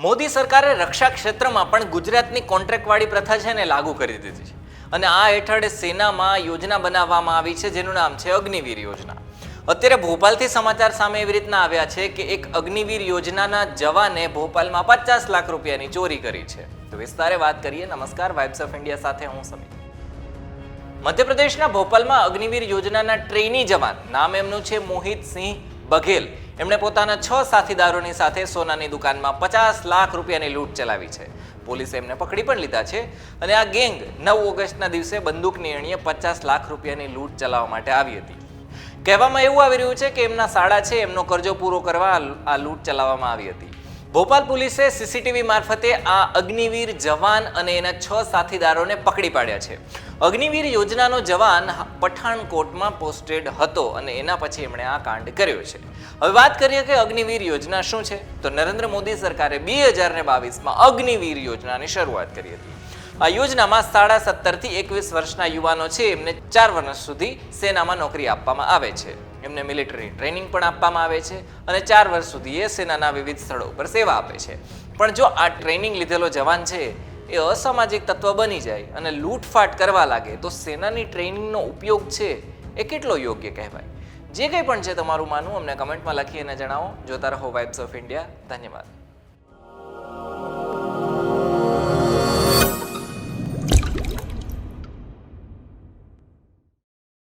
મોદી સરકારે રક્ષા ક્ષેત્રમાં પણ ગુજરાતની કોન્ટ્રાક્ટવાળી પ્રથા છે ને લાગુ કરી દીધી છે. અને આ હેઠળ સેનામાં યોજના બનાવવામાં આવી છે, જેનું નામ છે અગ્નિવીર યોજના. અત્યારે ભોપાલથી સમાચાર સામે એવી રીતના આવ્યા છે કે એક અગ્નિવીર યોજનાના જવાને ભોપાલમાં પચાસ લાખ રૂપિયાની ચોરી કરી છે. તો વિસ્તારે વાત કરીએ. નમસ્કાર. વાઇબ્સ ઓફ ઇન્ડિયા સાથે હું સમીર. મધ્યપ્રદેશના ભોપાલમાં અગ્નિવીર યોજનાના ટ્રેની જવાન, નામ એમનું છે મોહિત સિંહ બઘેલ. એમણે પોતાના છ સાથીદારોની સાથે સોનાની દુકાનમાં પચાસ લાખ રૂપિયાની લૂંટ ચલાવી છે. પોલીસે એમને પકડી પણ લીધા છે અને આ ગેંગ નવ ઓગસ્ટના દિવસે બંદૂકની અણીએ પચાસ લાખ રૂપિયાની લૂંટ ચલાવવા માટે આવી હતી. કહેવામાં એવું આવી રહ્યું છે કે એમના શાળા છે, એમનો કરજો પૂરો કરવા આ આ લૂંટ ચલાવવામાં આવી હતી. ભોપાલ પોલીસે સીસીટીવી મારફતે આ અગ્નિવીર જવાન અને એના છ સાથીદારોને પકડી પાડ્યા છે. અગ્નિવીર યોજનાનો જવાન પઠાણકોટમાં પોસ્ટેડ હતો અને એના પછી એમણે આ કાંડ કર્યો છે. હવે વાત કરીએ કે અગ્નિવીર યોજના શું છે? તો નરેન્દ્ર મોદી સરકારે બે હજાર ને બાવીસમાં અગ્નિવીર યોજનાની શરૂઆત કરી હતી. આ યોજનામાં સાડા સત્તરથી એકવીસ વર્ષના યુવાનો છે. એમને ચાર વર્ષ સુધી સેનામાં નોકરી આપવામાં આવે છે. એમને મિલિટરી ટ્રેનિંગ પણ આપવામાં આવે છે અને ચાર વર્ષ સુધી એ સેનાના વિવિધ સ્થળો પર સેવા આપે છે. પણ જો આ ટ્રેનિંગ લીધેલો જવાન છે, એ અસામાજિક તત્વ બની જાય અને લૂંટફાટ કરવા લાગે, તો સેનાની ટ્રેનિંગનો ઉપયોગ છે એ કેટલો યોગ્ય કહેવાય? જે કંઈ પણ છે તમારું માનવું અમને કમેન્ટમાં લખી અને જણાવો. જોતા રહો વાઇબ્સ ઓફ ઇન્ડિયા ધન્યવાદ.